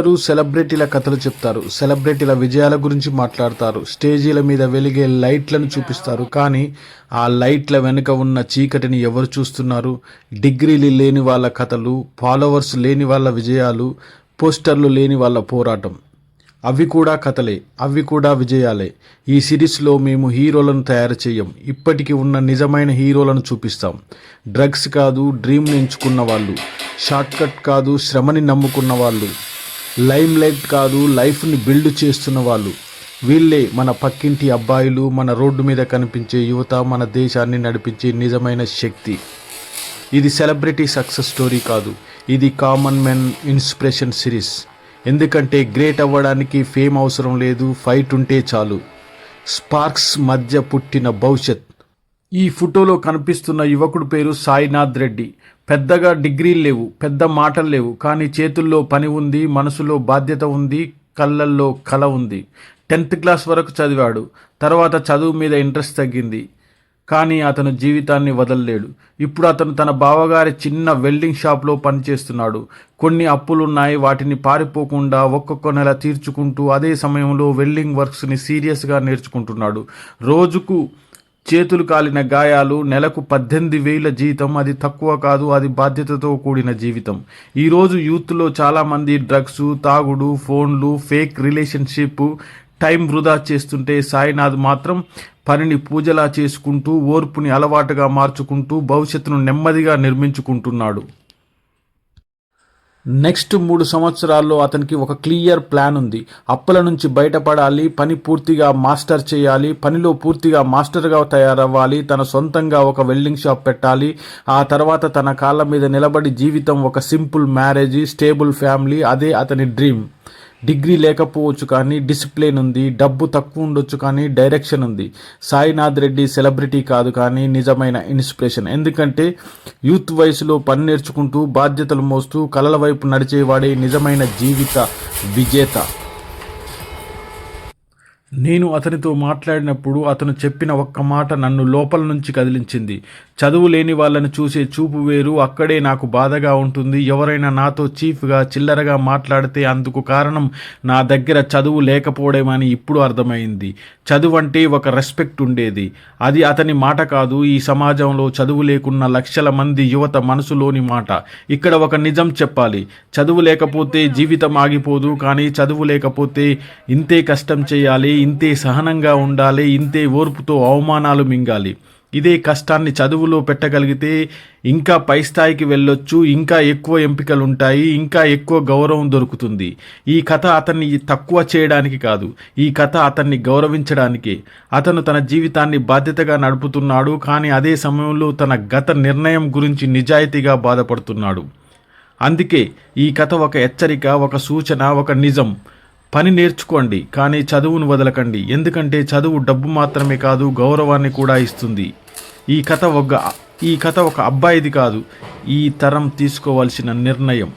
అందరూ సెలబ్రిటీల కథలు చెప్తారు. సెలబ్రిటీల విజయాల గురించి మాట్లాడతారు. స్టేజీల మీద వెలిగే లైట్లను చూపిస్తారు. కానీ ఆ లైట్ల వెనుక ఉన్న చీకటిని ఎవరు చూస్తున్నారు? డిగ్రీలు లేని వాళ్ళ కథలు ఫాలోవర్స్ లేని వాళ్ళ విజయాలు పోస్టర్లు లేని వాళ్ళ పోరాటం. అవి కూడా కథలే అవి కూడా విజయాలే. ఈ సిరీస్లో మేము హీరోలను తయారు చేయం. ఇప్పటికి ఉన్న నిజమైన హీరోలను చూపిస్తాం. డ్రగ్స్ కాదు డ్రీమ్ని ఎంచుకున్న వాళ్ళు. షార్ట్కట్ కాదు శ్రమని నమ్ముకున్న వాళ్ళు. లైమ్ లైట్ కాదు లైఫ్ని బిల్డ్ చేస్తున్న వాళ్ళు. వీళ్ళే మన పక్కింటి అబ్బాయిలు మన రోడ్డు మీద కనిపించే యువత మన దేశాన్ని నడిపించే నిజమైన శక్తి. ఇది సెలబ్రిటీ సక్సెస్ స్టోరీ కాదు ఇది కామన్ మెన్ ఇన్స్పిరేషన్ సిరీస్. ఎందుకంటే గ్రేట్ అవ్వడానికి ఫేమ్ అవసరం లేదు ఫైట్ ఉంటే చాలు. స్పార్క్స్ మధ్య పుట్టిన భవిష్యత్. ఈ ఫోటోలో కనిపిస్తున్న యువకుడు పేరు సాయినాథ్ రెడ్డి. పెద్దగా డిగ్రీలు లేవు పెద్ద మాటలు లేవు కానీ చేతుల్లో పని ఉంది మనసులో బాధ్యత ఉంది కళ్ళల్లో కళ ఉంది. టెన్త్ క్లాస్ వరకు చదివాడు తర్వాత చదువు మీద ఇంట్రెస్ట్ తగ్గింది కానీ అతను జీవితాన్ని వదలలేడు. ఇప్పుడు అతను తన బావగారి చిన్న వెల్డింగ్ షాప్లో పనిచేస్తున్నాడు. కొన్ని అప్పులున్నాయి వాటిని పారిపోకుండా ఒక్కొక్క నెల తీర్చుకుంటూ అదే సమయంలో వెల్డింగ్ వర్క్స్ని సీరియస్గా నేర్చుకుంటున్నాడు. రోజుకు చేతులు కాలిన గాయాలు నెలకు పద్దెనిమిది వేల జీతం అది తక్కువ కాదు అది బాధ్యతతో కూడిన జీవితం. ఈరోజు యూత్లో చాలామంది డ్రగ్స్ తాగుడు ఫోన్లు ఫేక్ రిలేషన్షిప్ టైం వృధా చేస్తుంటే సాయినాథ్ మాత్రం పనిని పూజలా చేసుకుంటూ ఓర్పుని అలవాటుగా మార్చుకుంటూ భవిష్యత్తును నెమ్మదిగా నిర్మించుకుంటున్నాడు. నెక్స్ట్ మూడు సంవత్సరాల్లో అతనికి ఒక క్లియర్ ప్లాన్ ఉంది. అప్పుల నుంచి బయటపడాలి పని పూర్తిగా మాస్టర్ చేయాలి పనిలో పూర్తిగా మాస్టర్గా తయారవ్వాలి తన సొంతంగా ఒక వెల్డింగ్ షాప్ పెట్టాలి ఆ తర్వాత తన కాళ్ళ మీద నిలబడి జీవితం ఒక సింపుల్ మ్యారేజ్ స్టేబుల్ ఫ్యామిలీ అదే అతని డ్రీమ్. డిగ్రీ లేకపోవచ్చు కానీ డిసిప్లిన్ ఉంది డబ్బు తక్కువ ఉండొచ్చు కానీ డైరెక్షన్ ఉంది. సాయినాథ్ రెడ్డి సెలబ్రిటీ కాదు కానీ నిజమైన ఇన్స్పిరేషన్. ఎందుకంటే యూత్ వయసులో పని నేర్చుకుంటూ బాధ్యతలు మోస్తూ కలల వైపు నడిచేవాడే నిజమైన జీవిత విజేత. నేను అతనితో మాట్లాడినప్పుడు అతను చెప్పిన ఒక్క మాట నన్ను లోపల నుంచి కదిలించింది. చదువు లేని వాళ్ళని చూసే చూపు వేరు. అక్కడే నాకు బాధగా ఉంటుంది. ఎవరైనా నాతో చీఫ్గా చిల్లరగా మాట్లాడితే అందుకు కారణం నా దగ్గర చదువు లేకపోవడమని ఇప్పుడు అర్థమైంది. చదువు అంటే ఒక రెస్పెక్ట్ ఉండేది. అది అతని మాట కాదు. ఈ సమాజంలో చదువు లేకున్న లక్షల మంది యువత మనసులోని మాట. ఇక్కడ ఒక నిజం చెప్పాలి. చదువు లేకపోతే జీవితం ఆగిపోదు. కానీ చదువు లేకపోతే ఇంతే కష్టం చేయాలి. ఇంతే సహనంగా ఉండాలి ఇంతే ఓర్పుతో అవమానాలు మింగాలి. ఇదే కష్టాన్ని చదువులో పెట్టగలిగితే ఇంకా పై స్థాయికి వెళ్ళొచ్చు ఇంకా ఎక్కువ ఎంపికలు ఉంటాయి ఇంకా ఎక్కువ గౌరవం దొరుకుతుంది. ఈ కథ అతన్ని తక్కువ చేయడానికి కాదు ఈ కథ అతన్ని గౌరవించడానికే. అతను తన జీవితాన్ని బాధ్యతగా నడుపుతున్నాడు కానీ అదే సమయంలో తన గత నిర్ణయం గురించి నిజాయితీగా బాధపడుతున్నాడు. అందుకే ఈ కథ ఒక హెచ్చరిక ఒక సూచన ఒక నిజం. పని నేర్చుకోండి కానీ చదువును వదలకండి. ఎందుకంటే చదువు డబ్బు మాత్రమే కాదు గౌరవాన్ని కూడా ఇస్తుంది. ఈ కథ ఒక ఈ కథ ఒక అబ్బాయిది కాదు ఈ తరం తీసుకోవాల్సిన నిర్ణయం.